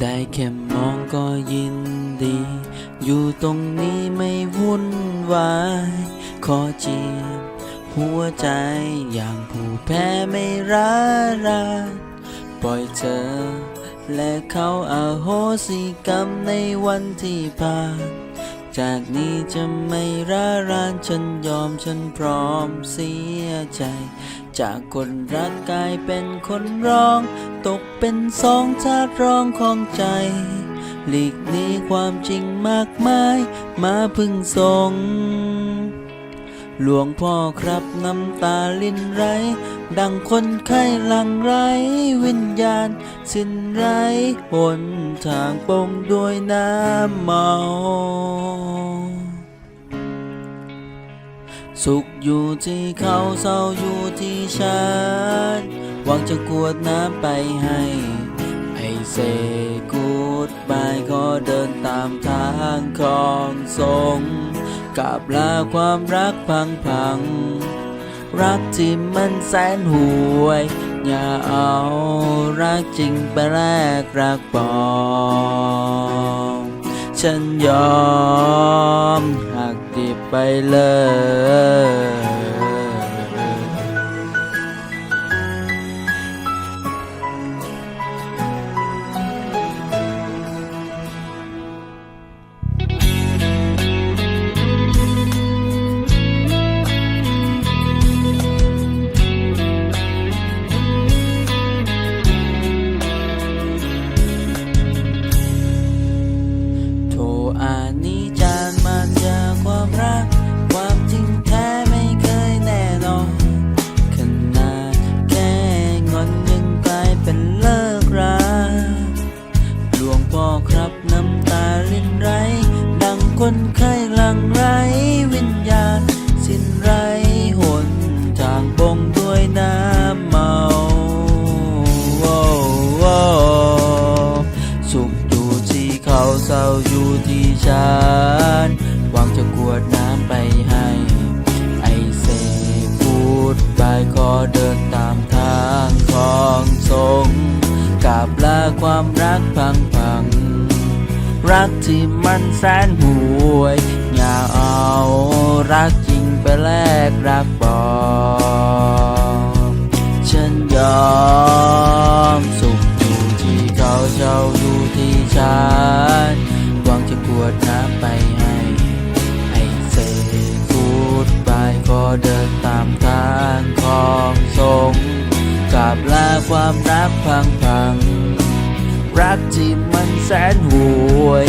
ได้แค่มองก็ยินดี อยู่ตรงนี้ไม่วุ่นวาย ขอจีบหัวใจอย่างผู้แพ้ไม่ร้ารานปล่อยเธอ และเขาอาโหสิกรรมในวันที่ผ่าน จากนี้จะไม่ร้ารานฉันยอมฉันพร้อมเสียใจ จากคนรักกลายเป็นคนร้อง ตกเป็นสองชาติร้องของใจ หลีกนี้ความจริงมากมาย มาพึ่งทรงหลวงพ่อครับน้ำตาลินไร ดังคนไข้ลังไรวิญญาณ สิ้นไรหนทางปงด้วยน้ำเมา สุขอยู่ที่เขาเศร้าอยู่ที่ฉันหวังจะกวดน้ำไปให้ไอเซกูดบายขอเดินตามทางของทรงกับลาความรักพังพัง รักที่มันแสนห่วย อย่าเอารักจริงไปแลกรักปลอมฉันยอมหัก ดิบไป คนไข้หลังไรวิญญาณ สิ้นไรหนทางบงด้วยน้ำเมาโว้โว้สุขอยู่ที่เขาเศร้าอยู่ที่ฉันหวังจะกวดน้ำไปให้ ไอเซพูดบายขอเดินตามทางของทรงกับลาความรักพังพัง รักที่มันแสนห่วย อย่าเอารักจริงไปแลกรักปลอมฉันยอมสุขอยู่ที่เขาเจ้าอยู่ที่ฉันหวังจะกวดน้ำไปให้ไอเซกูดบายก็เดินตามทางของทรงกับลาความรักพังพัง รักที่มันแสนห่วย